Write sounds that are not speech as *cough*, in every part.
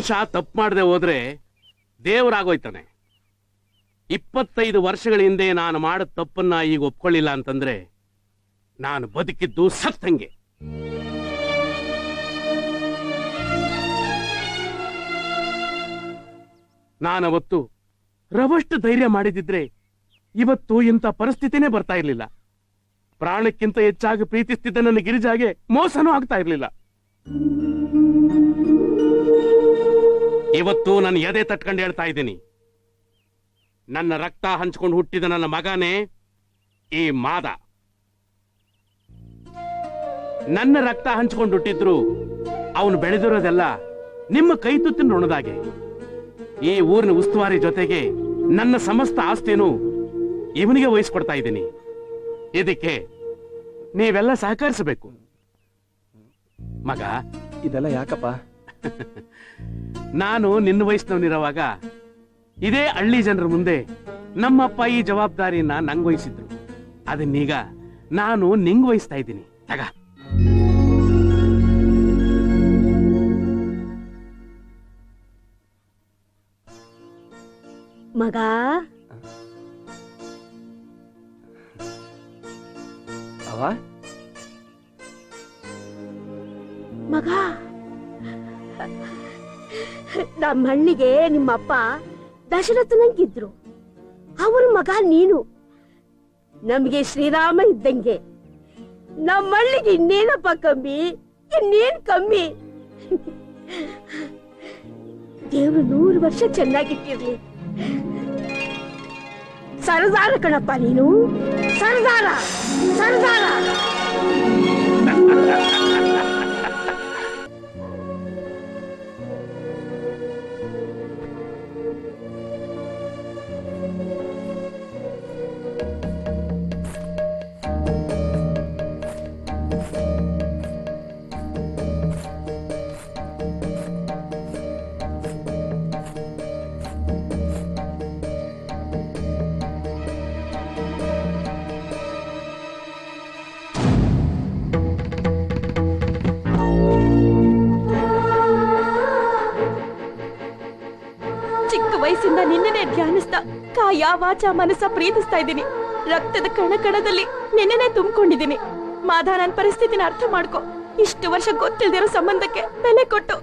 ಮನುಷ್ಯ ತಪ್ಪು ಮಾಡದೆ ಹೋದ್ರೆ ದೇವರಾಗೋಯ್ತಾನೆ. ಇಪ್ಪತ್ತೈದು ವರ್ಷಗಳ ಹಿಂದೆ ನಾನು ಮಾಡಿದ ತಪ್ಪನ್ನ ಈಗ ಒಪ್ಕೊಳ್ಳಿಲ್ಲ ಅಂತಂದ್ರೆ ನಾನು ಬದುಕಿದ್ದು ಸತ್ತಂಗೆ. ನಾನವತ್ತು ರವಷ್ಟು ಧೈರ್ಯ ಮಾಡಿದಿದ್ರೆ ಇವತ್ತು ಇಂಥ ಪರಿಸ್ಥಿತಿನೇ ಬರ್ತಾ ಇರಲಿಲ್ಲ. ಪ್ರಾಣಕ್ಕಿಂತ ಹೆಚ್ಚಾಗಿ ಪ್ರೀತಿಸ್ತಿದ್ದ ನನ್ನ ಗಿರಿಜಾಗೆ ಮೋಸನೂ ಆಗ್ತಾ ಇರ್ಲಿಲ್ಲ. ಇವತ್ತು ನನ್ನ ಎದೆ ತಟ್ಕೊಂಡು ಹೇಳ್ತಾ ಇದ್ದೀನಿ. ನನ್ನ ರಕ್ತ ಹಂಚ್ಕೊಂಡು ಹುಟ್ಟಿದ ನನ್ನ ಮಗನೇ ಈ ಮಾದ. ನನ್ನ ರಕ್ತ ಹಂಚ್ಕೊಂಡು ಹುಟ್ಟಿದ್ರು, ಅವನು ಬೆಳೆದಿರೋದೆಲ್ಲ ನಿಮ್ಮ ಕೈ ತುತ್ತಿನ ಋಣದಾಗೆ. ಈ ಊರಿನ ಉಸ್ತುವಾರಿ ಜೊತೆಗೆ ನನ್ನ ಸಮಸ್ತ ಆಸ್ತಿನೂ ಇವನಿಗೆ ವಹಿಸ್ಕೊಡ್ತಾ ಇದ್ದೀನಿ. ಇದಕ್ಕೆ ನೀವೆಲ್ಲ ಸಹಕರಿಸಬೇಕು. ಮಗ, ಇದೆಲ್ಲ ಯಾಕಪ್ಪ? ನಾನು ನಿನ್ನ ವಯಸ್ಸಿನವನಿರುವಾಗ ಇದೇ ಹಳ್ಳಿ ಜನರ ಮುಂದೆ ನಮ್ಮಪ್ಪ ಈ ಜವಾಬ್ದಾರಿನ ನಂಗ್ ವಹಿಸಿದ್ರು. ಅದನ್ನೀಗ ನಾನು ನಿಂಗ್ ವಹಿಸ್ತಾ ಇದ್ದೀನಿ. ತಗ. ಮಗ. ಮಗಾ ಮಗ. ನಮ್ಮ ಹಳ್ಳಿಗೆ ನಿಮ್ಮಪ್ಪ ದಶರಥನಂಗಿದ್ರು. ಅವ್ರ ಮಗ ನೀನು. ನಮ್ಗೆ ಶ್ರೀರಾಮ ಇದ್ದಂಗೆ. ನಮ್ಮ ಹಳ್ಳಿಗೆ ಇನ್ನೇನಪ್ಪ ಕಮ್ಮಿ? ಇನ್ನೇನ್ ಕಮ್ಮಿ? ದೇವ್ರು ನೂರು ವರ್ಷ ಚೆನ್ನಾಗಿಟ್ಟಿರ್ಲಿ. ಸರದಾರ ಕಣಪ್ಪ ನೀನು. ಸರದಾರ ಸರದಾರ ಕಾಯ ವಾಚ ಮನಸ್ಸ ಪ್ರೀತಿಸ್ತಾ ಇದ್ದೀನಿ. ರಕ್ತದ ಕಣ ಕಣದಲ್ಲಿ ನೆನ್ನೆನೆ ತುಂಬಿಕೊಂಡಿದ್ದೀನಿ. ಮಾಧಾ ನನ್ನ ಪರಿಸ್ಥಿತಿನ ಅರ್ಥ ಮಾಡ್ಕೊ. ಇಷ್ಟು ವರ್ಷ ಗೊತ್ತಿಲ್ದಿರೋ ಸಂಬಂಧಕ್ಕೆ ಬೆಲೆ ಕೊಟ್ಟು.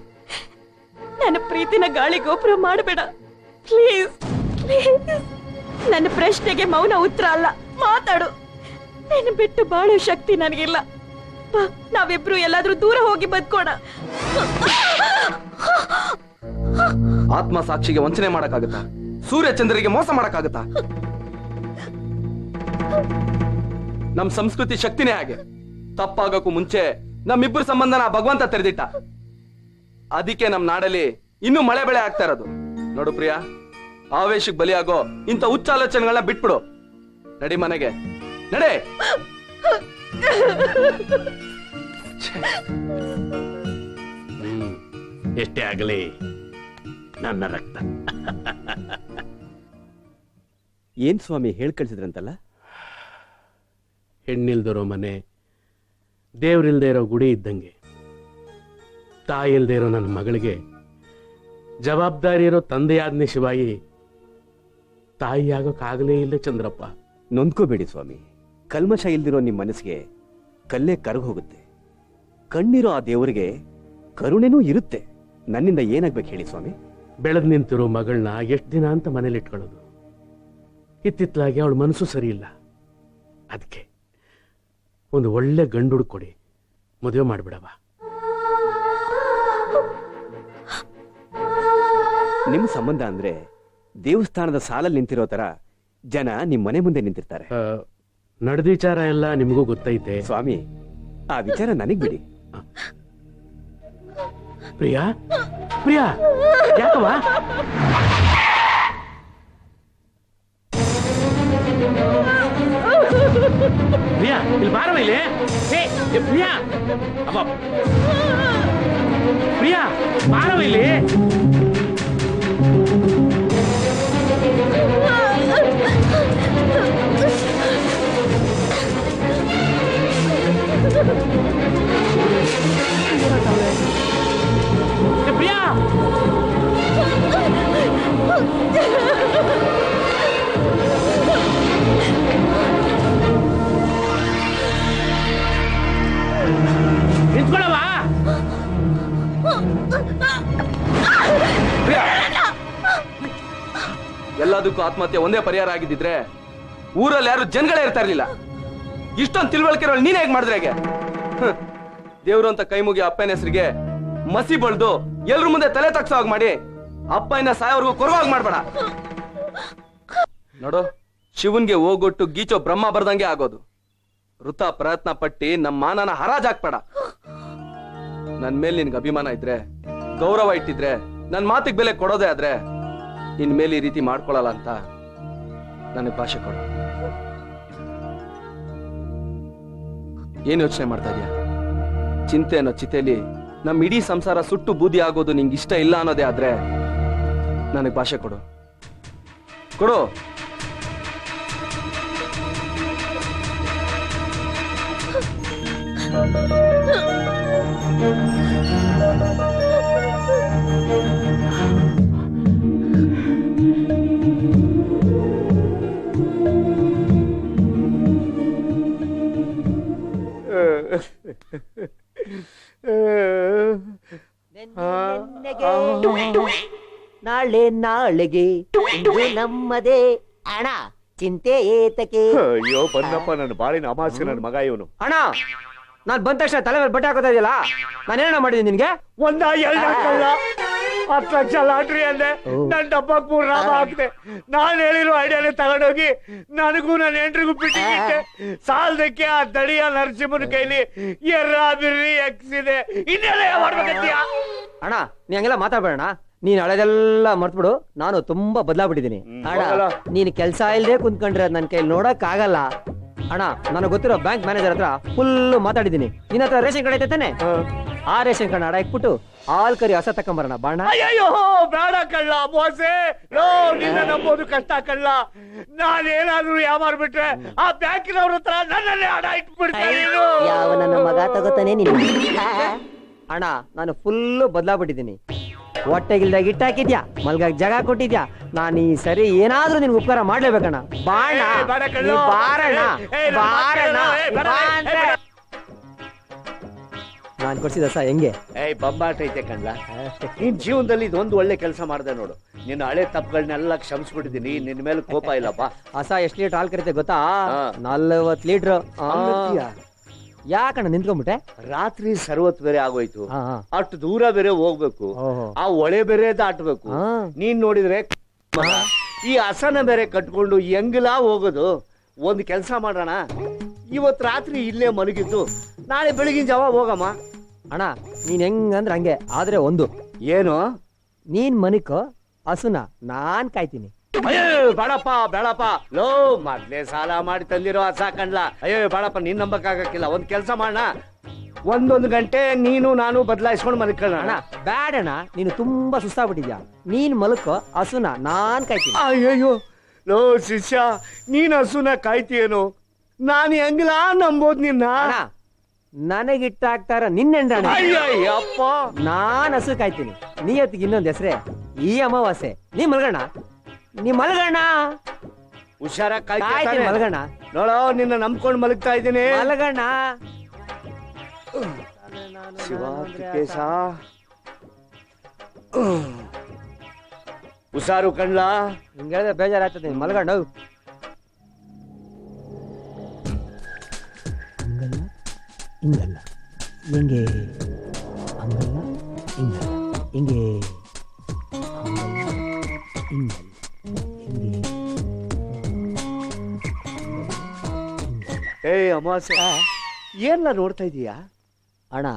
ನನ್ನ ಪ್ರೀತಿನ ಗಾಳಿ ಗೋಪುರ ಮಾಡಬೇಡ. ಪ್ಲೀಸ್ ನನ್ನ ಪ್ರಶ್ನೆಗೆ ಮೌನ ಉತ್ತರ ಅಲ್ಲ. ಮಾತಾಡು. ನಿನ್ನ ಬಿಟ್ಟು ಬಾಳು ಶಕ್ತಿ ನನಗಿಲ್ಲ. ನಾವಿಬ್ರು ಎಲ್ಲಾದ್ರೂ ದೂರ ಹೋಗಿ ಬದ್ಕೋಣ. ಆತ್ಮ ಸಾಕ್ಷಿಗೆ ವಂಚನೆ ಮಾಡಕ್ಕಾಗತ್ತಾ? ಸೂರ್ಯ ಚಂದ್ರಿಗೆ ಮೋಸ ಮಾಡಕ್ಕಾಗತ್ತಾ? ನಮ್ ಸಂಸ್ಕೃತಿ ಶಕ್ತಿನೇ ಹಾಗೆ. ತಪ್ಪಾಗಕ್ಕೂ ಮುಂಚೆ ನಮ್ಮಿಬ್ಬರ ಸಂಬಂಧನ ಭಗವಂತ ತೆರೆದಿಟ್ಟ. ಅದಕ್ಕೆ ನಮ್ ನಾಡಲ್ಲಿ ಇನ್ನೂ ಮಳೆ ಬೆಳೆ ಆಗ್ತಾ ಇರೋದು. ನೋಡು ಪ್ರಿಯಾ, ಆವೇಶಕ್ಕೆ ಬಲಿಯಾಗೋ ಇಂಥ ಹುಚ್ಚಾಲೋಚನೆಗಳನ್ನ ಬಿಟ್ಬಿಡು. ನಡಿ ಮನೆಗೆ. ನಡೆ! ಎಷ್ಟೇ ಆಗಲಿ. ನನ್ನ ರಕ್ತ. *laughs* ಏನ್ ಸ್ವಾಮಿ ಹೇಳ್ ಕಳ್ಸಿದ್ರಂತಲ್ಲ ಹೆಣ್ಣಿಲ್ದಿರೋ ಮನೆ ದೇವ್ರಿಲ್ದೇ ಇರೋ ಗುಡಿ ಇದ್ದಂಗೆ ತಾಯಿ ಇಲ್ದೇ ಇರೋ ನನ್ನ ಮಗಳಿಗೆ ಜವಾಬ್ದಾರಿ ಇರೋ ತಂದೆಯಾದ್ನೆ ಶಿವಾಯಿ ತಾಯಿಯಾಗೋಕ್ಕಾಗಲೇ ಇಲ್ಲ ಚಂದ್ರಪ್ಪ. ನೊಂದ್ಕೋಬೇಡಿ ಸ್ವಾಮಿ. ಕಲ್ಮಶ ಇಲ್ದಿರೋ ನಿಮ್ಮ ಮನಸ್ಸಿಗೆ ಕಲ್ಲೇ ಕರಗ್ ಹೋಗುತ್ತೆ. ಕಣ್ಣಿರೋ ಆ ದೇವರಿಗೆ ಕರುಣೆನೂ ಇರುತ್ತೆ. ನನ್ನಿಂದ ಏನಾಗ್ಬೇಕು ಹೇಳಿ ಸ್ವಾಮಿ? ಬೆಳೆದು ನಿಂತಿರೋ ಮಗಳನ್ನ ಎಷ್ಟು ದಿನ ಅಂತ ಮನೇಲಿ ಇಟ್ಕೊಳ್ಳೋದು. ಇತ್ತಿತ್ತಲಾಗಿ ಅವಳು ಮನಸ್ಸು ಸರಿ ಇಲ್ಲ ಅದಕ್ಕೆ ಒಂದು ಒಳ್ಳೆ ಗಂಡು ಹುಡ್ಕೊಡಿ ಮದುವೆ ಮಾಡಿಬಿಡವ ನಿಮ್ಮ ಸಂಬಂಧ ಅಂದ್ರೆ ದೇವಸ್ಥಾನದ ಸಾಲಲ್ಲಿ ನಿಂತಿರೋ ತರ ಜನ ನಿಮ್ಮ ಮನೆ ಮುಂದೆ ನಿಂತಿರ್ತಾರೆ. ನಡೆದ ವಿಚಾರ ಎಲ್ಲ ನಿಮಗೂ ಗೊತ್ತೈತೆ. ಸ್ವಾಮಿ ಆ ವಿಚಾರ ನನಗ್ ಬಿಡಿ. ಪ್ರಿಯಾ ಪ್ರಿಯಾ ಯಾಕವಾ ಪ್ರಿಯಾ ಇಲ್ಲಿ ಬಾರವ ಇಲ್ಲಿ ಏ, ಏ, ಪ್ರಿಯಾ ಅಬ್ಬ ಪ್ರಿಯಾ ಬಾರವ ಇಲ್ಲಿ ಎಲ್ಲದಕ್ಕೂ ಆತ್ಮಹತ್ಯೆ ಒಂದೇ ಪರಿಹಾರ ಆಗಿದ್ದಿದ್ರೆ ಊರಲ್ಲಿ ಯಾರು ಜನಗಳೇ ಇರ್ತಾ ಇರ್ಲಿಲ್ಲ. ಇಷ್ಟೊಂದು ತಿಳುವಳಿಕೆ ನೀನೇ ಹೇಗ್ ಮಾಡಿದ್ರೆ ಹೇಗೆ. ದೇವ್ರು ಅಂತ ಕೈ ಮುಗಿ ಅಪ್ಪನ ಹೆಸರಿಗೆ ಮಸಿ ಬಳ್ದು ಎಲ್ರ ಮುಂದೆ ತಲೆ ತಗ್ಸೋ ಹಾಗೆ ಮಾಡಿ ಅಪ್ಪನ ಸಾಯೋವರೆಗೂ ಕೊರವಾಗಿ ಮಾಡ್ಬೇಡ. ನೋಡು, ಶಿವನ್ಗೆ ಹೋಗೊಟ್ಟು ಗೀಚೋ ಬ್ರಹ್ಮ ಬರ್ದಂಗೆ ಆಗೋದು. ವೃತ ಪ್ರಯತ್ನ ಪಟ್ಟಿ ನಮ್ಮ ಮಾನನ ಹರಾಜ್ ಹಾಕ್ಬೇಡ ನನ್ ಮೇಲೆ ನಿನ್ಗೆ ಅಭಿಮಾನ ಇದ್ರೆ, ಗೌರವ ಇಟ್ಟಿದ್ರೆ, ನನ್ ಮಾತಿಗೆ ಬೆಲೆ ಕೊಡೋದೇ ಆದ್ರೆ ಇನ್ ಮೇಲೆ ಈ ರೀತಿ ಮಾಡ್ಕೊಳ್ಳಲ್ಲ ಅಂತ ನನಗೆ ಭಾಷೆ ಕೊಡು. ಏನ್ ಯೋಚನೆ ಮಾಡ್ತಾ ಇದೀಯ? ಚಿಂತೆ ಅನ್ನೋ ಚಿತೆಯಲ್ಲಿ ನಮ್ಮ ಇಡೀ ಸಂಸಾರ ಸುಟ್ಟು ಬೂದಿ ಆಗೋದು ನಿಂಗೆ ಇಷ್ಟ ಇಲ್ಲ ಅನ್ನೋದೇ ಆದ್ರೆ ನನಗೆ ಭಾಷೆ ಕೊಡು. ಕೊಡು. *laughs* ನಾಳೆ ನಾಳೆಗೆ ಇಂದು ನಮ್ಮದೇ ಹಣ ಚಿಂತೆ ಏತಕ್ಕೆ? ಅಯ್ಯೋ ಬಂದಪ್ಪ ನನ್ನ ಬಾಳಿನ ಅಮಾಸ್ಯ ನನ್ನ ಮಗ ಇವನು. ಅಣ್ಣ ನಾನ್ ಬಂದ ತಕ್ಷಣ ತಲೆ ಮೇಲೆ ಬಟ್ಟೆ ಹಾಕೋತಾ ಇದೆಯಲ್ಲ? ನಾನೇನ ಮಾಡಿದ್ದೀನಿ ನಿನ್ಗೆ? ಒಂದ ಎರಡು ಹಾಕಲ್ಲ ಹತ್ತು ಲಕ್ಷ ಲಾಟ್ರಿ ಅಂದೆ. ನನ್ ಡಬ್ಬಕ್ ಮೂರ್ ರಾಮ ಹಾಕ್ದೆ. ನಾನ್ ಹೇಳಿರೋ ಐಡಿಯಾನೇ ತಗೊಂಡೋಗಿ ನನಗೂ ನನ್ನ ಎಂಟ್ರಿಗೂ ಬಿಟ್ಟಿದ್ದೆ ಸಾಲದಕ್ಕೆ ಆ ದಡಿಯ ನರಸಿಂಹನ ಕೈಲಿ ಎರ್ರ ಬಿರ್ರಿ ಎಕ್ಸಿದೆ ಇನ್ನೆಲ್ಲ ಮಾಡ್ಬೇಕಂತೀಯ ಅಣ್ಣ ನೀ ಹಂಗೆಲ್ಲ ಮಾತಾಡ್ಬೇಡ ನೀನ್ ಹಳೆದೆಲ್ಲ ಮರ್ತ್ಬಿಡು. ನಾನು ತುಂಬಾ ಬದಲಾಗ್ಬಿಟ್ಟಿದ್ದೀನಿ. ಅಣ್ಣ. ನೀನ್ ಕೆಲ್ಸ ಇಲ್ದೇ ಕುಂತ್ಕೊಂಡ್ರೆ ನನ್ ಕೈಲಿ ನೋಡಕ್ ಆಗಲ್ಲ ಅಣ್ಣ ನನಗೆ ಗೊತ್ತಿರೋ ಬ್ಯಾಂಕ್ ಮ್ಯಾನೇಜರ್ ಹತ್ರ ಫುಲ್ ಮಾತಾಡಿದ್ದೀನಿ. ನಿನ್ನ ಹತ್ರ ರೇಷನ್ ಕಾರ್ಡ್ ಐತೆ ತಾನೆ? ಆ ರೇಷನ್ ಕಾರ್ಡ್ ಅಡ ಇಟ್ಬಿಟ್ಟು ಹಾಲ್ ಕರಿ ಹೊಸ ತಕೊಂಬರೋಣ ಬಾಣ ಅಯ್ಯೋ ಬೇಡ ಕಳ್ಳ ಮೋಸೆ. ಲೋ ನಿನ್ನ ನಂಬೋದು ಕಷ್ಟ ಕಳ್ಳ. ನಾನೇನಾದ್ರೂ ಯಾಮಾರ್ಬಿಟ್ರೆ ಆ ಬ್ಯಾಂಕಿನವ್ರ ಹತ್ರ ನನ್ನನ್ನೇ ಹಣ ಇಟ್ಬಿಡ್ತಾರೆ. ಯಾವ ನನ್ನ ಮಗ ತಗೋತಾನೆ ನೀನು ಅಣ್ಣ ನಾನು ಫುಲ್ ಬದಲಾಗ್ಬಿಟ್ಟಿದ್ದೀನಿ. ಹೊಟ್ಟೆಗಿಲ್ದಾಗ ಇಟ್ಟಾಕಿದ್ಯಾ ಮಲ್ಗಾಗ ಜಾಗ ಕೊಟ್ಟಿದ್ಯಾ? ನಾನು ಈ ಸರಿ ಏನಾದ್ರೂ ನಿನ್ಗೆ ಉಪಕಾರ ಮಾಡ್ಲೇಬೇಕಣ್ಣ. ಬಾಣ ಏ. ನೀ ಬಾರಣ್ಣ. ಏ, ಬಾರಣ್ಣ. ಕೇಳು, ಏ, ಏ, ನಾನ್ ಕೊಡ್ಸಿದ ಸ ಹೆಂಗೆ? ಏಯ್ ಬಂಬಾಟ ಐತೆ ಕಣ್ಲ? ನಿನ್ ಜೀವನದಲ್ಲಿ ಇದೊಂದು ಒಳ್ಳೆ ಕೆಲಸ ಮಾಡ್ದೆ ನೋಡು. ನಿನ್ನ ಹಳೆ ತಪ್ಪುಗಳನ್ನೆಲ್ಲ ಕ್ಷಮಿಸ್ಬಿಟ್ಟಿದ್ದೀನಿ. ನಿನ್ ಮೇಲೆ ಕೋಪ ಇಲ್ಲಪ್ಪ. ಹಸ ಎಷ್ಟು ಲೀಟರ್ ಹಾಲ್ ಕರಿತೆ ಗೊತ್ತಾ? ಹಾ. ನಲ್ವತ್ ಲೀಟರ್? ಯಾಕಣ್ಣ ನಿಂತ್ಕೊಂಡ್ಬಿಟ್ಟೆ ರಾತ್ರಿ ಸರ್ವತ್ ಬೇರೆ ಆಗೋಯ್ತು. ಹಾ, ಹಾ. ಅಷ್ಟು ದೂರ ಬೇರೆ ಹೋಗ್ಬೇಕು. ಓಹೋ. ಆ ಒಳೆ ಬೇರೆ ದಾಟ್ಬೇಕು. ಹಾ. ನೀನ್ ನೋಡಿದ್ರೆ ಮಗ, ಈ ಹಸನ ಬೇರೆ ಕಟ್ಕೊಂಡು ಹೆಂಗಲಾ ಹೋಗೋದು. ಒಂದ್ ಕೆಲ್ಸ ಮಾಡೋಣ ಇವತ್ ರಾತ್ರಿ ಇಲ್ಲೇ ಮಲಗಿದ್ದು. ನಾಳೆ ಬೆಳಗಿನ ಜಾವ ಹೋಗಮ್ಮ. ಅಣ್ಣ ನೀನ್ ಹೆಂಗಂದ್ರೆ ಹಂಗೆ. ಆದ್ರೆ ಒಂದು. ಏನು? ನೀನ್ ಮನಿಕೋ ಹಸುನ ನಾನ್ ಕಾಯ್ತೀನಿ. ಅಯ್ಯೋ ಬೇಡಪ್ಪ ಬೇಡಪ್ಪ ಲೋ ಮೊದ್ಲೇ ಸಾಲ ಮಾಡಿ ತಂದಿರೋ ಸಾಕಣ್ಲ ಕಣ್ಲ ಅಯ್ಯೋ ಬೇಡಪ್ಪ ನೀನ್ ನಂಬಕ್ಕಾಗಕ್ಕಿಲ್ಲ. ಒಂದ್ ಕೆಲಸ ಮಾಡೋಣ ಒಂದೊಂದು ಗಂಟೆ ನೀನು ನಾನು ಬದಲಾಯಿಸ್ಕೊಂಡು ಮಲ್ಕೊಳ್ಳೋಣ ಅಣ್ಣ ಬ್ಯಾಡಣ್ಣ ನೀನು ತುಂಬಾ ಸುಸ್ತಾಗ್ಬಿಟ್ಟಿದ್ಯಾ? ನೀನ್ ಮಲ್ಕೋ ಹಸುನ ನಾನ್ ಕಾಯ್ತೀನಿ. ಅಯ್ಯಯ್ಯೋ ಲೋ ಶಿಷ್ಯ ನೀನ್ ಹಸುನ ಕಾಯ್ತೀಯೇನು? ನಾನು ಹೆಂಗಿಲ್ಲ ನಂಬೋದ್ ನಿನ್ನ. ಅಣ್ಣ ನನಗಿಟ್ಟಾಕ್ತಾರ ನಿನ್ನೆಂಡಣ್ಣ ಅಯ್ಯಯ್ಯಪ್ಪ. ನಾನ್ ಹಸು ಕಾಯ್ತೀನಿ. ನೀ ಹೊತ್ತಿಗೆ ಇನ್ನೊಂದ್ ಹೆಸರೇ ಈ ಅಮಾವಾಸ್ಯೆ. ನೀ ಮಲ್ಗಣ್ಣ? ನೀ ಮಲ್ಗಣ್ಣ ಹುಷಾರ ಕಾಯ್ತೀನಿ ಮಲಗಣ್ಣ ನೋಡೋ ನಿನ್ನ ನಂಬ್ಕೊಂಡು ಮಲಗ್ತಾ ಇದ್ದೀನಿ. ಮಲಗಣ್ಣ ಶಿವ ಹುಷಾರು ಕಣ್ಲ? ಹಿಂಗೆ ಹೇಳಿದ್ರೆ ಬೇಜಾರಾಗ್ತದೆ ಮಲಗಣ್ಣ ಹಿಂಗೆ ಹಿಂಗೆ. ಹಂಗಲ್ಲ ಹಿಂಗಲ್ಲ ಹೆಂಗೆ? ಹಂಗಲ್ಲ ಹಿಂಗಲ್ಲ ಹಿಂಗೆ? ಹಂಗಲ್ಲ ಹಿಂಗಲ್ಲ ಏಯ್ ಅಮಾಸೆ ಏನ್ಲ ನೋಡ್ತಾ ಇದೀಯಾ? ಅಣ್ಣ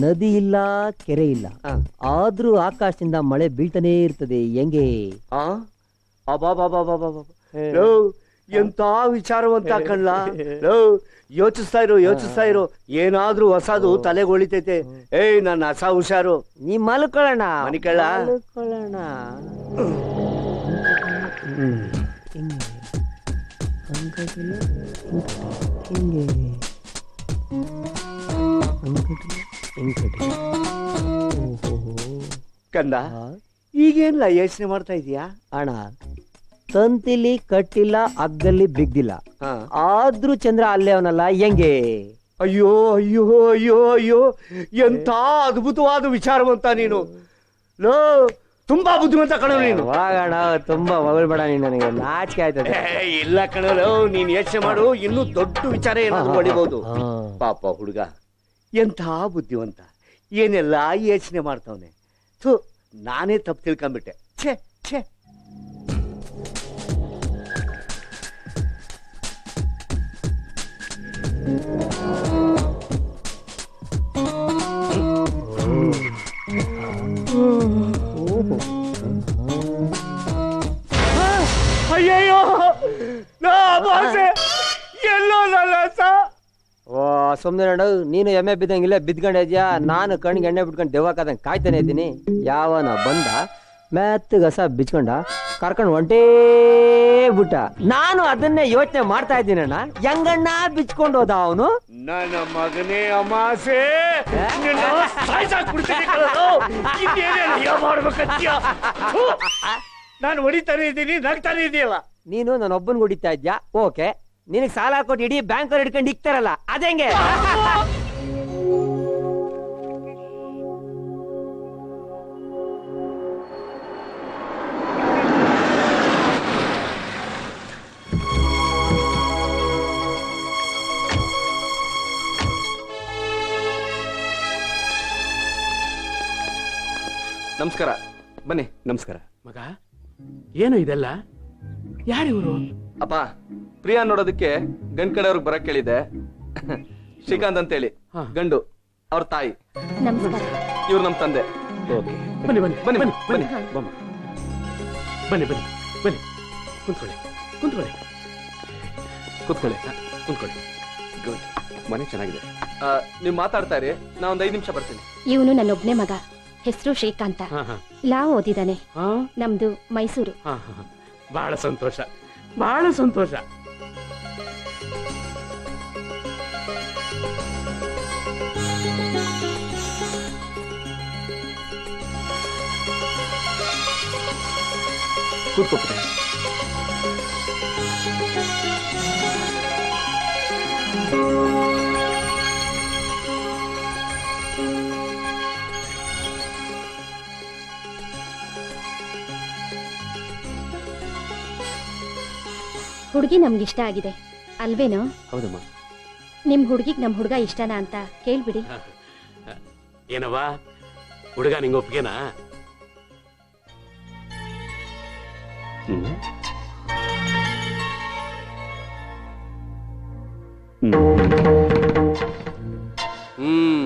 ನದಿ ಇಲ್ಲ ಕೆರೆ ಇಲ್ಲ. ಆದ್ರೂ ಆಕಾಶದಿಂದ ಮಳೆ ಬೀಳ್ತಾನೆ ಇರ್ತದೆ. ಹೆಂಗೆ? ಆ? ಲೋ ಎಂತ ವಿಚಾರವಂತ ಕಣ್ಲ? ಲೋ ಯೋಚಿಸ್ತಾ ಇರು ಯೋಚಿಸ್ತಾ ಇರು. ಏನಾದ್ರೂ ಹೊಸದು ತಲೆಗೆ ಹೊಳಿತೈತೆ. ಏಯ್ ನನ್ನ ಹೊಸ ಹುಷಾರು. ನೀ ಮಲ್ಕೊಳ್ಳೋಣ. ಮನಿಕಳ್ಳ? ಮಲ್ಕೊಳ್ಳೋಣ ಹಿಂಗೆ ಹಂಗದಿಲ್ಲ ಹಿಂಗೆ ಹಂಗದಿಲ್ಲ ಹಿಂಗದಿಲ್ಲ ಓಹೋ. ಕಂದ ಈಗೇನ್ಲ ಯೋಚನೆ ಮಾಡ್ತಾ ಇದೀಯಾ ಅಣ್ಣ ತಂತಿಲಿ ಕಟ್ಟಿಲ್ಲ ಅಗ್ಗಲ್ಲಿ ಬಿಗ್ದಿಲ್ಲ ಹಾ. ಆದ್ರೂ ಚಂದ್ರ ಅಲ್ಲೇ ಅವನಲ್ಲ ಹೆಂಗೆ? ಅಯ್ಯೋ ಅಯ್ಯೋ ಅಯ್ಯೋ ಅಯ್ಯೋ ಎಂತ ಅದ್ಭುತವಾದ ವಿಚಾರವಂತ ನೀನು. ಲೋ ತುಂಬಾ ಬುದ್ಧಿವಂತ ಕಣೋ ನೀನು. ಹೋಗೋಣ ತುಂಬಾ ಬೇಡ ನೀನು ನನಗೆ ನಾಚಿಕೆ ಆಯ್ತದೆ. ಏ, ಇಲ್ಲ ಕಣೋ ನೀನ್ ಯೋಚನೆ ಮಾಡು ಇನ್ನೂ ದೊಡ್ಡ ವಿಚಾರ ಏನಾದ್ರು ಪಡಿಬಹುದು ಹಾ. ಪಾಪ ಹುಡುಗ ಎಂಥ ಬುದ್ಧಿವಂತ ಏನೆಲ್ಲ ಯೋಚನೆ ಮಾಡ್ತಾವನೆ. ಥು ನಾನೇ ತಪ್ಪು ತಿಳ್ಕೊಂಬಿಟ್ಟೆ ಛೇ ಛೇ. ಸುಮ್ನೆ ನೋಡು ನೀನು ಎಮ್ಮೆ ಬಿದ್ದಂಗಿಲ್ಲ ಬಿದ್ಕೊಂಡಿದ್ಯಾ ನಾನು ಕಣ್ಣಿಗೆ ಎಣ್ಣೆ ಬಿಟ್ಕೊಂಡು ದೆವ್ವಾಕದಂಗೆ ಕಾಯ್ತಾನೆ ಇದ್ದೀನಿ. ಯಾವನ ಬಂದ ಮ್ಯಾತ್ ಹಸ ಬಿಚ್ಕೊಂಡ ಕರ್ಕೊಂಡು ಹೊಂಟೇ ಬಿಟ್ಟ. ನಾನು ಅದನ್ನೇ ಯೋಚನೆ ಮಾಡ್ತಾ ಇದ್ದೀನಣ್ಣ ಹೆಂಗಣ್ಣ ಬಿಚ್ಕೊಂಡು ಹೋದ ಅವನು? ನನ್ನ ಮಗನೇ ಅಮಾಸೆ. ನಿನ್ನ ಸಾಯ್ಸಾಕ್ಬಿಡ್ತೀನಿ ಕಣೋ. ಇನ್ನೇನೆಲ್ಲ ಮಾಡ್ಬೇಕಂತ್ಯ? ಥು. ನಾನು ಹೊಡಿತಾನೆ ಇದ್ದೀನಿ ನಗ್ತಾನೆ ಇದೆಯಲ್ಲ. ನೀನು ನನ್ನ ಒಬ್ಬನ್ ಹೊಡಿತಾ ಇದ್ಯಾ? ಓಕೆ. ನಿನಗೆ ಸಾಲ ಕೊಟ್ಟು ಇಡೀ ಬ್ಯಾಂಕ್ ಅವ್ರು ಹಿಡ್ಕೊಂಡು ಇಕ್ತಾರಲ್ಲ ಅದೇಂಗೆ ನಮಸ್ಕಾರ. ಬನ್ನಿ ನಮಸ್ಕಾರ. ಮಗ ಏನು ಇದೆಲ್ಲ? ಯಾರಿವರು? ಅಪ್ಪ ಪ್ರಿಯಾ ನೋಡೋದಕ್ಕೆ ಗಂಡ್ ಕಡೆಯವ್ರಿಗೆ ಬರಕ್ ಕೇಳಿದೆ ಶ್ರೀಕಾಂತ್ ಅಂತೇಳಿ. ಹೇಳಿ ಗಂಡು ಅವ್ರ ತಾಯಿ. ನಮಸ್ಕಾರ. ಇವ್ರು ನಮ್ ತಂದೆ. ಓಕೆ. ಬನ್ನಿ ಬನ್ನಿ ಬನ್ನಿ ಬನ್ನಿ ಬನ್ನಿ. ಬಮ್ಮ ಬನ್ನಿ ಬನ್ನಿ. ಬನ್ನಿ ಕುಂತ್ಕೊಳ್ಳಿ ಕುಂತ್ಕೊಳ್ಳಿ. ಕುತ್ಕೊಳ್ಳಿ ಕುಂತ್ಕೊಳ್ಳಿ. ಗುಡ್. ಮನೆ ಚೆನ್ನಾಗಿದೆ. ನೀವು ಮಾತಾಡ್ತಾ ಇರಿ. ನಾ ಒಂದ್ ಐದ್ ನಿಮಿಷ ಬರ್ತೀನಿ. ಇವನು ನನ್ನೊಬ್ನೇ ಮಗ. ಹೆಸರು ಶ್ರೀಕಾಂತ. ಹಾ ಹಾ. ಲಾ ಓದಿದಾನೆ. ಹಾ? ನಮ್ದು ಮೈಸೂರು. ಹಾ ಹಾ ಹಾ. ಬಹಳ ಸಂತೋಷ. ಬಹಳ ಸಂತೋಷ. ಕೂತ್ಕೊಪ್ರಿ ಹುಡುಗಿ ಇಷ್ಟ ಆಗಿದೆ. ಅಲ್ವೇನೋ? ಹೌದಮ್ಮ. ನಿಮ್ ಹುಡುಗಿಗ್ ನಮ್ ಹುಡುಗ ಇಷ್ಟನಾ ಅಂತ ಕೇಳ್ಬಿಡಿ. ಏನವ್ವ? ಹುಡುಗ ನಿಂಗೆ ಒಪ್ಗೆನಾ ಹ್ಮ್.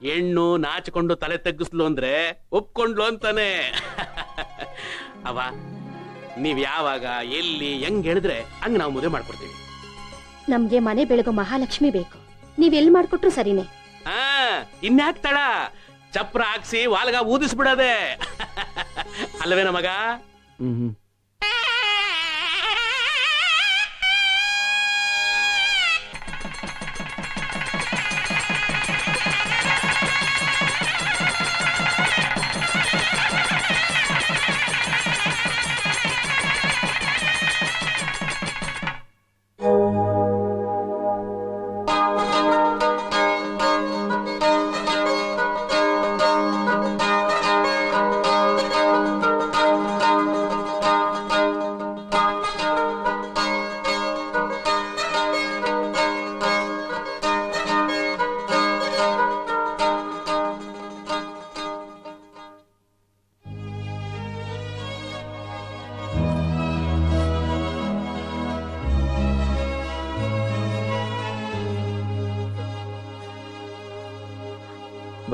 ಹೆಣ್ಣು ನಾಚಿಕೊಂಡು ತಲೆ ತಗ್ಗಿಸ್ಲು ಅಂದ್ರೆ ಒಪ್ಕೊಂಡ್ಲು ಅಂತಾನೆ. *laughs* ಅವ ನೀವ್ ಯಾವಾಗ ಎಲ್ಲಿ ಹೆಂಗ್ ಹೇಳಿದ್ರೆ ಹಂಗ್ ನಾವು ಮದುವೆ ಮಾಡ್ಕೊಡ್ತೀವಿ. ನಮ್ಗೆ ಮನೆ ಬೆಳಗೋ ಮಹಾಲಕ್ಷ್ಮಿ ಬೇಕು. ನೀವ್ ಎಲ್ಲಿ ಮಾಡ್ಕೊಟ್ರು ಸರಿನೇ. ಹಾ ಇನ್ಯಾಕ್ ತಡ ಚಪ್ರ ಹಾಕ್ಸಿ ವಾಲ್ಗ ಊದಿಸ್ಬಿಡದೆ. *laughs* ಅಲ್ವೇನ ಮಗ? ಹ್ಮ್.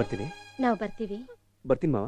ಬರ್ತೀನಿ. ನಾವು ಬರ್ತೀವಿ. ಬರ್ತೀನಿ ಮಾವ.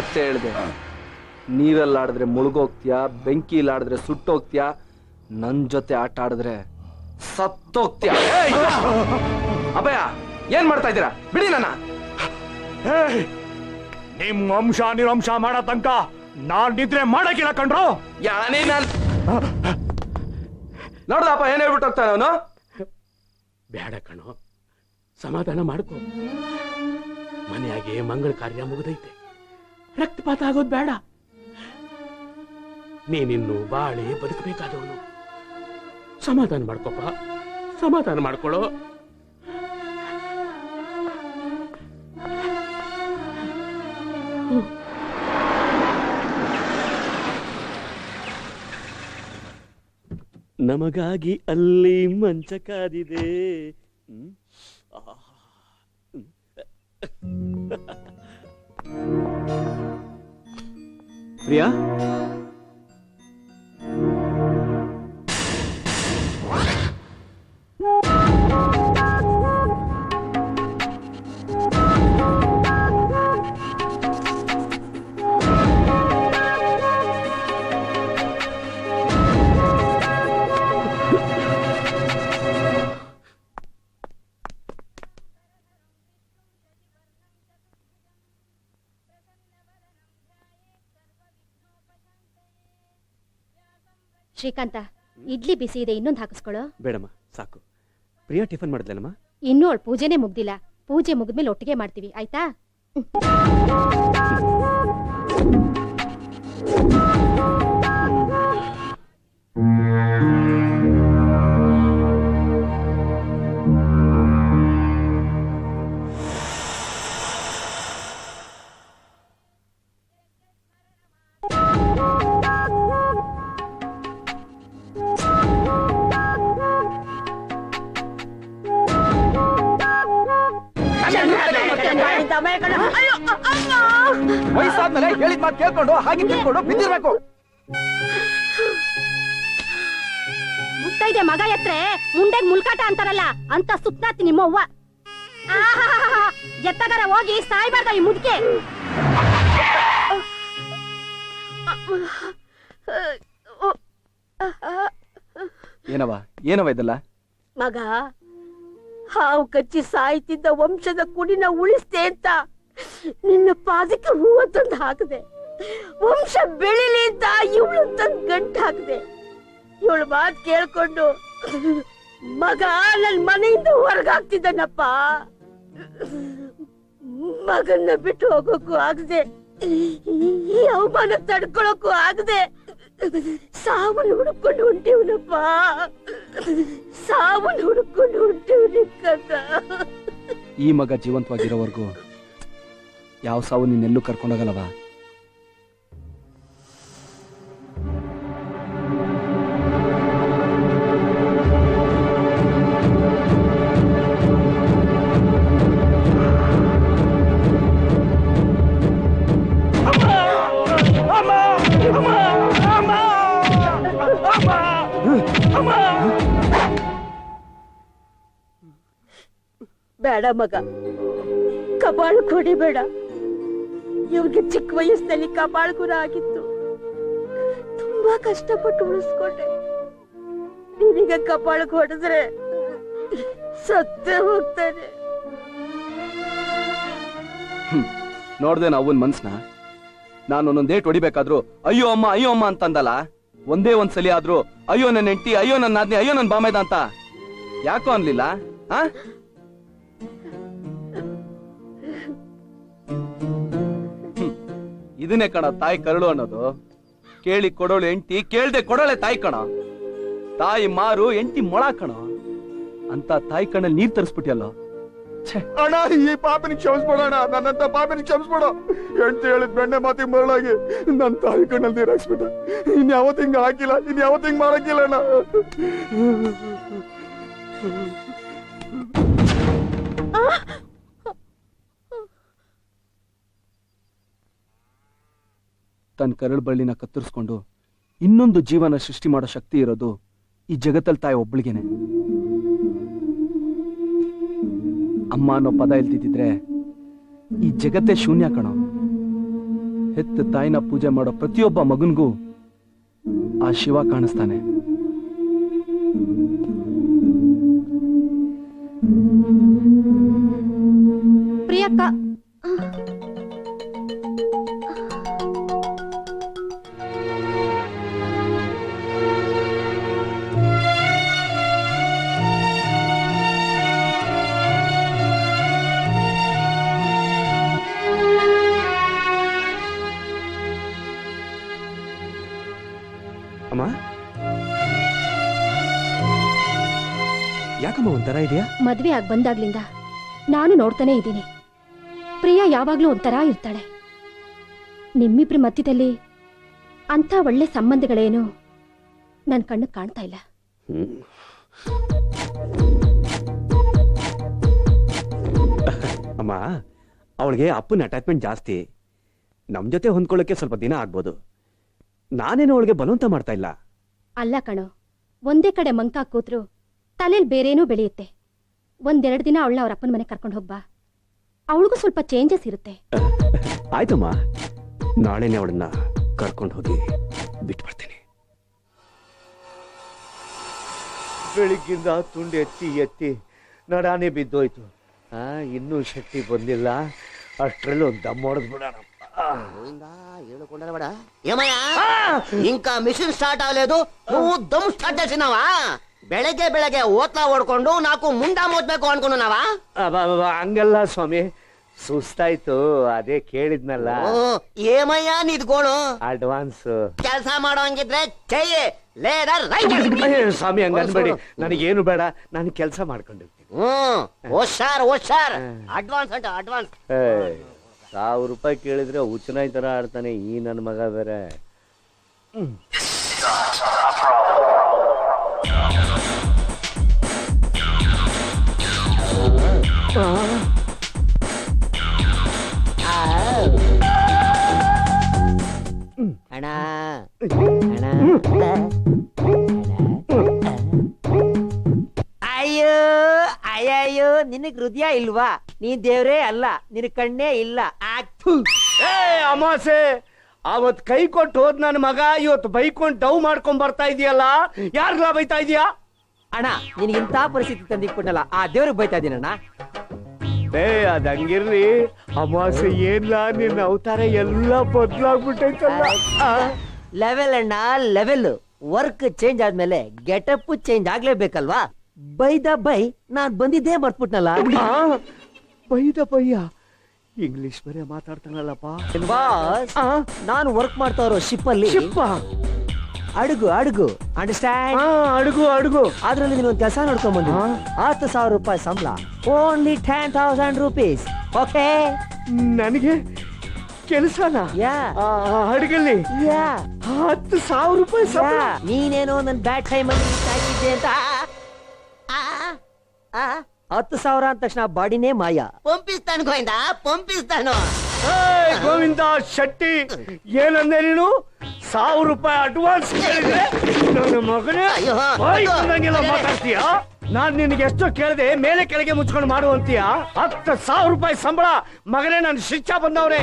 ಅವತ್ತೇ ಹೇಳ್ದೆ. ನೀರಲ್ಲಾಡಿದ್ರೆ ಮುಳುಗೋಗ್ತೀಯಾ ಬೆಂಕಿಲಾಡಿದ್ರೆ ಸುಟ್ಟೋಗ್ತೀಯಾ ನನ್ ಜೊತೆ ಆಟ ಆಡಿದ್ರೆ ಸತ್ತೋಗ್ತೀಯಾ! ಅಭಯ ಏನ್ ಮಾಡ್ತಾ ಇದ್ದೀರಾ? ಬಿಡಿ ನನ್ನ! ನಿಮ್ ವಂಶ ನಿರಂಶ ಮಾಡೋ ತನಕ ನಾನ್ ನಿದ್ರೆ ಮಾಡಕ್ಕಿಲ್ಲ ಕಣ್ರು. ಯಾನೇ ನಾನ್ ನೋಡ್ದಪ್ಪ ಏನ್ ಹೇಳ್ಬಿಟ್ಟು ಹೋಗ್ತಾನೆ ಅವನು? ಬೇಡ ಕಣೋ ಸಮಾಧಾನ ಮಾಡ್ಕೋ. ಮನೆಯಾಗೆ ಮಂಗಳ ಕಾರ್ಯ ಮುಗಿದೈತೆ. ರಕ್ತಪಾತ ಆಗೋದು ಬೇಡ. ನೀನಿನ್ನು ಬಾಳೆ ಬದುಕಬೇಕಾದವನು. ಸಮಾಧಾನ ಮಾಡ್ಕೊಪ್ಪ. ಸಮಾಧಾನ ಮಾಡ್ಕೊಳ್ಳೋ ನಮಗಾಗಿ ಅಲ್ಲಿ ಮಂಚ ಕಾದಿದೆ. ಹ್ಮ್? রিয়া ಶ್ರೀಕಾಂತ ಇಡ್ಲಿ ಬಿಸಿ ಇದೆ ಇನ್ನೊಂದು ಹಾಕಿಸ್ಕೊಳ್ಳೋ? ಬೇಡಮ್ಮ ಸಾಕು. ಪ್ರಿಯಾ ಟಿಫನ್ ಮಾಡಿದ್ಲೇನಮ್ಮ ಇನ್ನೂ ಅವಳು ಪೂಜೆನೇ ಮುಗ್ದಿಲ್ಲ. ಪೂಜೆ ಮುಗಿದ್ಮೇಲೆ ಒಟ್ಟಿಗೆ ಮಾಡ್ತೀವಿ ಆಯ್ತಾ? ವಯಸ್ಸಾದ್ಮೇಲೆ ಹೇಳಿದ ಮಾತು ಕೇಳ್ಕೊಂಡು ಹಾಗೆ ತಿಳ್ಕೊಂಡು ಬಿದ್ದಿರ್ಬೇಕು. ಮುತ್ತೈದೆ ಮಗ ಎತ್ರೆ ಮುಂಡೆಗ್ ಮುಲ್ಕಾಟ ಅಂತಾರಲ್ಲ ಅಂತ ಸುತ್ತಾತಿ ನಿಮ್ಮ ಅವ್ವ. ಎತ್ತಗರ ಎತ್ತಗಾರ ಹೋಗಿ ಸಾಯ್ಬಾರ್ದ ಈ ಮುದ್ಕೆ. ಏನವ ಏನವ ಇದಲ್ಲ? ಮಗ ಹಾವು ಕಚ್ಚಿ ಸಾಯ್ತಿದ್ದ ವಂಶದ ಕುಡಿನ ಉಳಿಸ್ತೆ ಅಂತ. ನಿನ್ನ ಪಾದಕ್ಕೆ ಹೂವ ತಂದು ಹಾಕದೆ. ವಂಶ ಬೆಳಿಲಿ ಅಂತ ಇವಳು ತಂದು ಗಂಟು ಹಾಕಿದೆ. ಇವಳು ಮಾತು ಕೇಳ್ಕೊಂಡು ಮಗ ನನ್ ಮನೆಯಿಂದ ಹೊರಗಾಗ್ತಿದ್ದನಪ್ಪ. ಮಗನ್ನ ಬಿಟ್ಟು ಹೋಗೋಕು ಆಗದೆ. ಈ ಅವಮಾನ ತಡ್ಕೊಳಕ್ಕೂ ಆಗದೆ. ಸಾವು ಹುಡುಕೊಂಡು ಹೊಂಟಿವನಪ್ಪ. ಸಾವು ಹುಡುಕೊಂಡು ಹೊಂಟಿವ್ ಈ ಮಗ ಜೀವಂತವಾಗಿರೋವರೆಗೂ ಯಾವ ಸಾವು ನಿನ್ನೆಲ್ಲೂ ಕರ್ಕೊಂಡೋಗಲ್ಲವ? ಬೇಡ ಮಗ. ಕಬಾಳು ಕೊಡಿ ಬೇಡ. ಇವ್ರಿಗೆ ಚಿಕ್ಕ ವಯಸ್ಸಿನಲ್ಲಿ ಕಬಾಳು ಗುರ ಆಗಿತ್ತು. ತುಂಬಾ ಕಷ್ಟಪಟ್ಟು ಉಳಿಸ್ಕೊಂಡೆ. ನೀನೀಗ ಕಪಾಳಕ್ಕೆ ಹೊಡೆದ್ರೆ ಸತ್ತೇ ಹೋಗ್ತಾನೆ. ನೋಡ್ದೆ ಅವನ್ ಮನ್ಸ್ನ. ನಾನು ಒಂದೊಂದ್ ಏಟ್ ಹೊಡಿಬೇಕಾದ್ರು, ಅಯ್ಯೋ ಅಮ್ಮ ಅಯ್ಯೋ ಅಮ್ಮ ಅಂತಂದಲ್ಲ? ಒಂದೇ ಒಂದ್ ಸಲಿ ಆದ್ರೂ, ಅಯ್ಯೋ ನನ್ನ ಹೆಂಡತಿ, ಅಯ್ಯೋ ನನ್ನ ನಾದ್ನಿ, ಅಯ್ಯೋ ನನ್ನ ಬಾಮೇದ ಅಂತ. ಯಾಕೋ ಅನ್ಲಿಲ್ಲ? ಆ? ಇದನ್ನೇ ಕಣ ತಾಯಿ ಕರಳು ಅನ್ನೋದು. ಕೇಳಿ ಕೊಡೋಳು ಎಂಟಿ ಕೇಳ್ದೆ ಕೊಡೋಳೆ ತಾಯಿ ಕಣ. ತಾಯಿ ಮಾರು ಎಂಟಿ ಮೊಳ ಕಣ. ಅಂತ ತಾಯಿ ಕಣ್ಣಲ್ಲಿ ನೀರ್ ತರಿಸ್ಬಿಟ್ಟಿಯಲ್ಲ ಅಣ್ಣ ಈ ಪಾಪಿನ ಅಣ್ಣ. ನನ್ನಂತ ಪಾಪಿನ ಕ್ಷಮಿಸ್ಬಿಡು. ಹೆಂಡತಿ ಹೇಳಿದ್ ಬೆಣ್ಣೆ ಮಾತಿ ಮರಳಾಗಿ ನನ್ನ ತಾಯಿ ಕಣ್ಣಲ್ಲಿ ನೀರ್ ಹಾಕ್ಸ್ಬಿಟ್ಟ. ಇನ್ ಯಾವತ್ತು ಹಿಂಗ ಹಾಕಿಲ್ಲ ಇನ್ ಯಾವತ್ತು ಹಿಂಗ್ ಮಾಡಕ್ಕಿಲ್ಲ ಅಣ್ಣ. ತನ್ನ ಕರಳು ಕತ್ತರಿಸ್ಕೊಂಡು ಇನ್ನೊಂದು ಜೀವನ ಸೃಷ್ಟಿ ಮಾಡೋ ಶಕ್ತಿ ಇರೋದು ಈ ಜಗತ್ತಲ್ಲಿ ತಾಯಿ ಒಬ್ಬಳಿಗೇನೆ ಅಮ್ಮ ಅನ್ನೋ ಪದ ಇಲ್ದಿದ್ರೆ ಈ ಜಗತ್ತೇ ಶೂನ್ಯ ಕಣೋ. ಹೆತ್ತ ತಾಯಿನ ಪೂಜೆ ಮಾಡೋ ಪ್ರತಿಯೊಬ್ಬ ಮಗನಿಗೂ ಆ ಶಿವ ಕಾಣಿಸ್ತಾನೆ. ಇದೆಯಾ? ಮದ್ವೆ ಆಗಿ ಬಂದಾಗ್ಲಿಂದ ನಾನು ನೋಡ್ತಾನೆ ಇದ್ದೀನಿ. ಪ್ರಿಯಾ ಯಾವಾಗ್ಲೂ ಒಂಥರ ಇರ್ತಾಳೆ. ನಿಮ್ಮಿಬ್ರ ಮಧ್ಯದಲ್ಲಿ ಅಂಥ ಒಳ್ಳೆ ಸಂಬಂಧಗಳೇನು ನನ್ ಕಣ್ಣು ಕಾಣ್ತಾ ಇಲ್ಲ. ಅಮ್ಮ ಅವಳಿಗೆ ಅಪ್ಪನ ಅಟ್ಯಾಚ್ಮೆಂಟ್ ಜಾಸ್ತಿ. ನಮ್ ಜೊತೆ ಹೊಂದ್ಕೊಳ್ಳೋಕೆ ಸ್ವಲ್ಪ ದಿನ ಆಗ್ಬೋದು. ನಾನೇನು ಅವಳಿಗೆ ಬಲವಂತ ಮಾಡ್ತಾ ಇಲ್ಲ? ಅಲ್ಲ ಕಣೋ ಒಂದೇ ಕಡೆ ಮಂಕ ಕೂತ್ರು ತಲೆಲ್ ಬೇರೇನೂ ಬೆಳೆಯುತ್ತೆ ಒಂದೆರಡು ದಿನ ಅವಳನ್ನ ಅವ್ರ ಅಪ್ಪನ ಮನೆ ಕರ್ಕೊಂಡು ಹೋಗ್ಬಾ ಅವಳಿಗೂ ಸ್ವಲ್ಪ ಚೇಂಜಸ್ ಇರುತ್ತೆ ಆಯ್ತಮ್ಮ ನಾಳೆನೆ ಅವಳನ್ನ ಕರ್ಕೊಂಡು ಹೋಗಿ ಬಿಟ್ಟು ಬರ್ತೀನಿ ಬೆಳಿಗ್ಗಿಂದ ತುಂಡು ಎತ್ತಿ ಎತ್ತಿ ನಡಾನೆ ಬಿದ್ದೋಯ್ತು ಆ ಇನ್ನೂ ಶಕ್ತಿ ಬಂದಿಲ್ಲ ಅಷ್ಟ್ರಲ್ಲಿ ಒಂದು ದಮ್ ಹೊಡೆದ್ ಬಿಡೋಣ ఏమయ్యా ఇంకా మిషన్ స్టార్ట్ అవ్వలేదు నువ్వు దమ్ స్టార్ట్ చేసినావా ಬೆಳಗ್ಗೆ ಬೆಳಗ್ಗೆ ಓತ್ಲಾ ಓಡ್ಕೊಂಡು ನಾಲ್ಕು ಮುಂಡ ಅನ್ಕೊಂಡು ಅನ್ಕೊಂಡುನಾವಾ? ಹಂಗಲ್ಲ ಸ್ವಾಮಿ. ಸುಸ್ತಾಯ್ತು ಅದೇ ಕೇಳಿದ್ನಲ್ಲ. ಏಮಯ್ಯ ನಿದ್ಗೋಳು ಅಡ್ವಾನ್ಸ್ ಕೆಲಸ ಮಾಡೋ ಹಂಗಿದ್ರೆ ಚೆಯ್ಯಿ ರೈಟ್. ಸ್ವಾಮಿ ಹಂಗ ಅನ್ಬೇಡಿ. ನನಗೇನು ಬೇಡ ನಾನು ಕೆಲಸ ಮಾಡ್ಕೊಂಡಿರ್ತೀನಿ. ಹ್ಮ್ ಹುಷಾರ್ ಹುಷಾರ್. ಅಡ್ವಾನ್ಸ್ ಅಂತ ಅಡ್ವಾನ್ಸ್ ಸಾವಿರ ರೂಪಾಯಿ ಕೇಳಿದ್ರೆ ಉಚ್ಚನಾಯ್ ತರ ಆಡ್ತಾನೆ ಈ ನನ್ನ ಮಗ ಬೇರೆ. ಅಣ್ಣ ಅಯ್ಯೋ, ಅಯ್ಯಯ್ಯೋ, ನಿನಗ್ ಹೃದಯ ಇಲ್ವಾ? ನೀ ದೇವ್ರೇ ಅಲ್ಲ, ನಿನ್ ಕಣ್ಣೇ ಇಲ್ಲ. ಆಕ್ತು ಏ, ಅಮಾಸೆ ಅವತ್ ಕೈ ಕೊಟ್ಟು ಹೋದ್ ನನ್ನ ಮಗ ಇವತ್ತು ಬೈಕೊಂಡ್ ಡೌ ಮಾಡ್ಕೊಂಡ್ ಬರ್ತಾ ಇದೆಯಲ್ಲ? ಯಾರ್ಗ್ಲಾ ಬೈತಾ ಇದೀಯಾ? ಅಣ್ಣ ನಿನಗಿಂತ ಪರಿಸ್ಥಿತಿ ತಂದಿಟ್ಬಿಟ್ಟಲ್ಲ ಆ ದೇವ್ರಿಗೆ ಬೈತಾ ಇದೀನಣ್ಣ ಏ ಅದ್ ಹಂಗಿರ್ಲಿ ಅಮಾಸೆ ಏನ್ಲ ನಿನ್ನ ಅವತಾರ ಎಲ್ಲ ಬದ್ಲಾಗ್ಬಿಟ್ಟೈತಲ್ಲ. ಆ, ಲೆವೆಲ್ ಅಣ್ಣ ಲೆವೆಲ್ ವರ್ಕ್ ಚೇಂಜ್ ಆದ್ಮೇಲೆ ಗೆಟಪ್ ಚೇಂಜ್ ಆಗ್ಲೇಬೇಕಲ್ವಾ? ಬೈ ದ ಬೈ ನಾನ್ ಬಂದಿದ್ದೇ ಮರ್ತ್ಬಿಟ್ನಲ್ಲ. ಆ, ಬೈದ ಬಯ್ಯ ಇಂಗ್ಲಿಷ್ ಬರೇ ಮಾತಾಡ್ತಾನಲ್ಲಪ್ಪ. ಬಾಸ್ ನಾನು ವರ್ಕ್ ಮಾಡ್ತಾ ಇರೋ ಶಿಪ್ ಅಲ್ಲಿ ಶಿಪ್ಪ ಅಡುಗು ಅಡುಗು ಅಂಡರ್ಸ್ಟ್ಯಾಂಡ್ ಆ, ಅಡುಗು ಅಡುಗು ಅದ್ರಲ್ಲಿ ನೀನು ಒಂದು ಕೆಲಸ ನೋಡ್ಕೊಂಡ್ ಬಂದಿ ಹತ್ತು ಸಾವಿರ ರೂಪಾಯಿ ಸಂಬಳ only ten thousand rupees okay ನನಗೆ ಕೆಲಸನ ಯಾ ಅಡುಗಲ್ಲಿ ಯಾ ಹತ್ತು ಸಾವಿರ ರೂಪಾಯಿ ಸಂಬಳ ನೀನೇನೋ ನನ್ ಬ್ಯಾಡ್ ಟೈಮ್ ಅಲ್ಲಿ miss ಆಗಿದ್ದೆ ಅಂತ ಆ, ಆ, ಹತ್ತು ಸಾವಿರ ಅಂದ ತಕ್ಷಣ ಬಾಡಿನೇ ಮಾಯ ಪಂಪಿಸ್ತಾನು ಗೋವಿಂದ ಪಂಪಿಸ್ತಾನು ಏಯ್, ಗೋವಿಂದ ಶೆಟ್ಟಿ ಏನಂದೆ ನೀನು ಸಾವಿರ ರೂಪಾಯಿ ಅಡ್ವಾನ್ಸ್ ಕೇಳಿದ್ರೆ ನನ್ನ ಮಗನೇ ಮಾತಾಡ್ತೀಯಾ? ನಾನ್ ನಿನ್ಗೆ ಎಷ್ಟು ಕೇಳಿದೆ ಮೇಲೆ ಕೆಳಗೆ ಮುಚ್ಕೊಂಡು ಮಾಡುವಂತೀಯ ಹತ್ತು ಸಾವಿರ ರೂಪಾಯಿ ಸಂಬಳ ಮಗನೇ ನಾನು ಶಿಕ್ಷಾ ಬಂದವ್ರೆ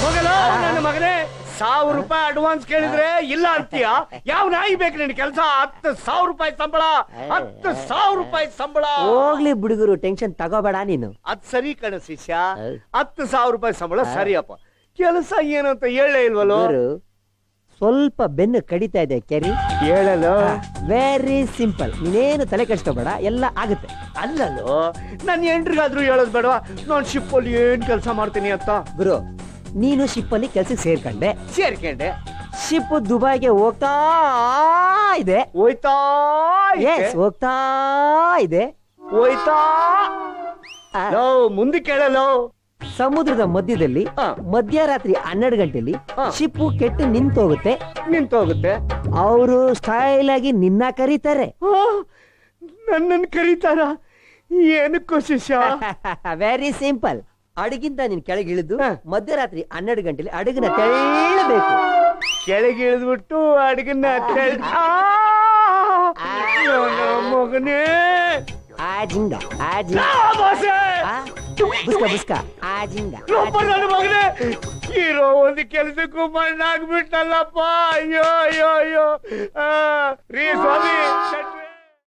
ಹೋಗಲ್ಲ ನನ್ನ ಮಗನೇ. ಸಾವಿರ ರೂಪಾಯಿ ಅಡ್ವಾನ್ಸ್ ಕೇಳಿದ್ರೆ ಇಲ್ಲ ಅಂತೀಯ? ಯಾವ ನಾಯಿ ಬೇಕು ನಿನ್ ಕೆಲಸ? ಹತ್ತು ಸಾವಿರ ರೂಪಾಯಿ ಸಂಬಳ ಹತ್ತು ಸಾವಿರ ರೂಪಾಯಿ ಸಂಬಳ. ಹೋಗ್ಲಿ ಬಿಡುಗರು ಟೆನ್ಷನ್ ತಗೋಬೇಡ ನೀನು. ಅದ್ ಸರಿ ಕಣ ಶಿಷ್ಯ. ಹತ್ತು ಸಾವಿರ ರೂಪಾಯಿ ಸಂಬಳ ಸರಿಯಪ್ಪ. ಕೆಲಸ ಏನು ಅಂತ ಹೇಳೇ ಇಲ್ವಲ್ಲೋ? ಗುರು, ಸ್ವಲ್ಪ ಬೆನ್ನು ಕಡಿತಾ ಇದೆ ಕೆರಿ. ಹೇಳಲು? ವೆರಿ ಸಿಂಪಲ್ ನೀನೇನು ತಲೆ ಕೆಡಿಸ್ಕೋಬೇಡ ಎಲ್ಲ ಆಗುತ್ತೆ. ಅಲ್ಲಲ್ಲೋ ನನ್ನ ಎಂಟ್ರಿಗಾದ್ರೂ ಹೇಳೋದ್ ಬೇಡವಾ? ನಾನ್ ಶಿಪ್ ಅಲ್ಲಿ ಏನ್ ಕೆಲಸ ಮಾಡ್ತೀನಿ ಅಂತ? ಗುರು ನೀನು ಶಿಪ್ ಅಲ್ಲಿ ಕೆಲ್ಸಕ್ಕೆ ಸೇರ್ಕೊಂಡೆ. ಸೇರ್ಕೊಂಡೆ. ಶಿಪ್ ದುಬೈಗೆ ಹೋಗ್ತಾ ಇದೆ. ಹೋಯ್ತಾ ಎಸ್ ಹೋಗ್ತಾ ಇದೆ. ಹೋಯ್ತಾ. ಮುಂದೆ ಕೇಳಲ್ಲ ಸಮುದ್ರದ ಮಧ್ಯದಲ್ಲಿ ಮಧ್ಯರಾತ್ರಿ ಹನ್ನೆರಡು ಗಂಟೆಲಿ. ಶಿಪ್ಪು ಕೆಟ್ಟು ನಿಂತೋಗುತ್ತೆ. ನಿಂತೋಗುತ್ತೆ. ಅವರು ಸ್ಟೈಲ್ ಆಗಿ ನಿನ್ನ ಕರೀತಾರೆ. ನನ್ನನ್ ಕರೀತಾರ? ಏನಕ್ಕೋ ಶಿಷ್ಯ? *laughs* ವೆರಿ ಸಿಂಪಲ್ ಅಡಗಿಂದ ನೀನ್ ಕೆಳಗೆ ಇಳಿದು ಮಧ್ಯರಾತ್ರಿ ಹನ್ನೆರಡು ಗಂಟೆಲಿ ಅಡಗಿನ ತೆಳಬೇಕು ಕೆಳಗೆ ಇಳಿದ್ಬಿಟ್ಟು ಅಡಗಿನ ಮಗನೇ. ಆಜಿಂಗ ಆಜಿಂಗ ಬುಸ್ಕ ಬುಸ್ಕ. ಆಜಿಂಗ ಲೋಪ ನನ್ನ ಮಗನೇ. ಇರೋ ಒಂದು ಕೆಲಸಕ್ಕೂ ಮಣ್ಣಾಗ್ಬಿಟ್ಟಲ್ಲಪ್ಪ. ಅಯ್ಯೋ ಅಯ್ಯೋ ಅಯ್ಯೋ. ಆ, ರೀ ಸ್ವಾಮಿ.